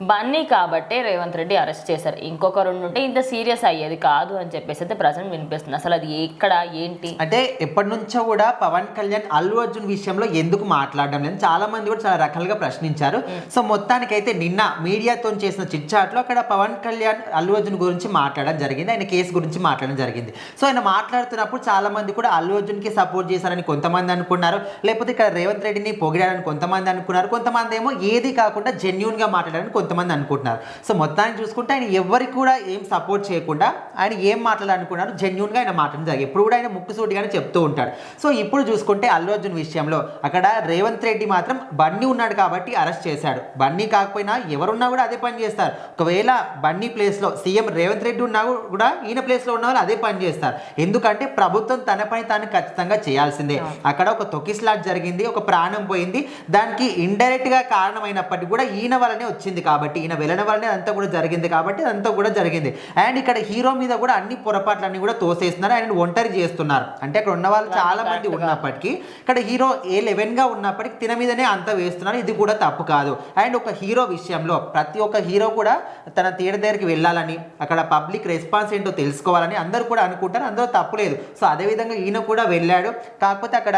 బన్నీ కాబట్టే రేవంత్ రెడ్డి అరెస్ట్ చేశారు. ఇంకొకరు ఉంటే ఇంత సీరియస్ అయ్యేది కాదు అని చెప్పేసి అయితే ప్రజెంట్ వినిపిస్తుంది అసలు అది ఎక్కడ ఏంటి? అంటే ఎప్పటి నుంచో కూడా పవన్ కళ్యాణ్ అల్లు అర్జున్ విషయంలో ఎందుకు మాట్లాడడం లేదు చాలా మంది కూడా చాలా రకాలుగా ప్రశ్నించారు. సో మొత్తానికైతే నిన్న మీడియాతో చేసిన చిట్చాట్లో అక్కడ పవన్ కళ్యాణ్ అల్లు అర్జున్ గురించి మాట్లాడడం జరిగింది. ఆయన కేసు గురించి మాట్లాడడం జరిగింది. సో ఆయన మాట్లాడుతున్నప్పుడు చాలా మంది కూడా అల్లు అర్జున్కి సపోర్ట్ చేశారని కొంతమంది అనుకున్నారు. లేకపోతే ఇక్కడ రేవంత్ రెడ్డిని పొగిడారని కొంతమంది అనుకున్నారు. కొంతమంది ఏమో ఏది కాకుండా జెన్యున్గా మాట్లాడారని కొంతమంది అనుకుంటున్నారు. సో మొత్తానికి చూసుకుంటే ఆయన ఎవరికి కూడా ఏం సపోర్ట్ చేయకుండా ఆయన ఏం మాట్లాడాలనుకున్నారు జెన్యున్గా ఆయన మాట్లాడడం జరిగింది. ఎప్పుడు కూడా ఆయన ముక్కుసూటిగానే చెప్తూ ఉంటాడు. సో ఇప్పుడు చూసుకుంటే అల్లు అర్జున్ విషయంలో అక్కడ రేవంత్ రెడ్డి మాత్రం బన్నీ ఉన్నాడు కాబట్టి అరెస్ట్ చేశాడు. బన్నీ కాకపోయినా ఎవరున్నా కూడా అదే పని చేస్తారు. ఒకవేళ బన్నీ ప్లేస్లో సీఎం రేవంత్ రెడ్డి ఉన్నా కూడా ఈయన ప్లేస్లో ఉన్న వాళ్ళు అదే పని చేస్తారు. ఎందుకంటే ప్రభుత్వం తన పని తాను ఖచ్చితంగా చేయాల్సిందే. అక్కడ ఒక తొకిస్లాట్ జరిగింది ఒక ప్రాణం పోయింది. దానికి ఇండైరెక్ట్గా కారణమైనప్పటికీ కూడా ఈయన వల్లనే వచ్చింది కాబట్టి ఈయన వెళ్ళడం వల్లనే అంతా కూడా జరిగింది కాబట్టి అదంతా కూడా జరిగింది. అండ్ ఇక్కడ హీరో మీద కూడా అన్ని పొరపాట్లన్నీ కూడా తోసేస్తున్నారు ఆయన ఒంటరి చేస్తున్నారు. అంటే అక్కడ ఉన్న వాళ్ళు చాలా మంది ఉన్నప్పటికీ ఇక్కడ హీరో ఏ లెవెన్గా ఉన్నప్పటికీ తిన మీదనే అంత వేస్తున్నారు. ఇది కూడా తప్పు కాదు. అండ్ ఒక హీరో విషయంలో ప్రతి ఒక్క హీరో కూడా తన థియేటర్ దగ్గరికి వెళ్ళాలని అక్కడ పబ్లిక్ రెస్పాన్స్ ఏంటో తెలుసుకోవాలని అందరూ కూడా అనుకుంటారు. అందులో తప్పులేదు సో అదేవిధంగా ఈయన కూడా వెళ్ళాడు. కాకపోతే అక్కడ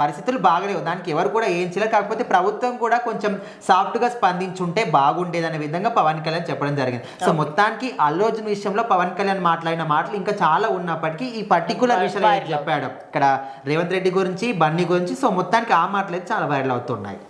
పరిస్థితులు బాగలేవు. దానికి ఎవరు కూడా ఏం చేయలేరు కాకపోతే ప్రభుత్వం కూడా కొంచెం సాఫ్ట్గా స్పందించుంటే బాగుండేదనే విధంగా పవన్ కళ్యాణ్ చెప్పడం జరిగింది. సో మొత్తానికి అల్లు అర్జున్ విషయంలో పవన్ కళ్యాణ్ మాట్లాడిన మాటలు ఇంకా చాలా ఉన్నప్పటికీ ఈ పర్టికులర్ విషయం ఏదైతే చెప్పాడు. ఇక్కడ రేవంత్ రెడ్డి గురించి బన్నీ గురించి సో మొత్తానికి ఆ మాటలు అయితే చాలా వైరల్ అవుతున్నాయి.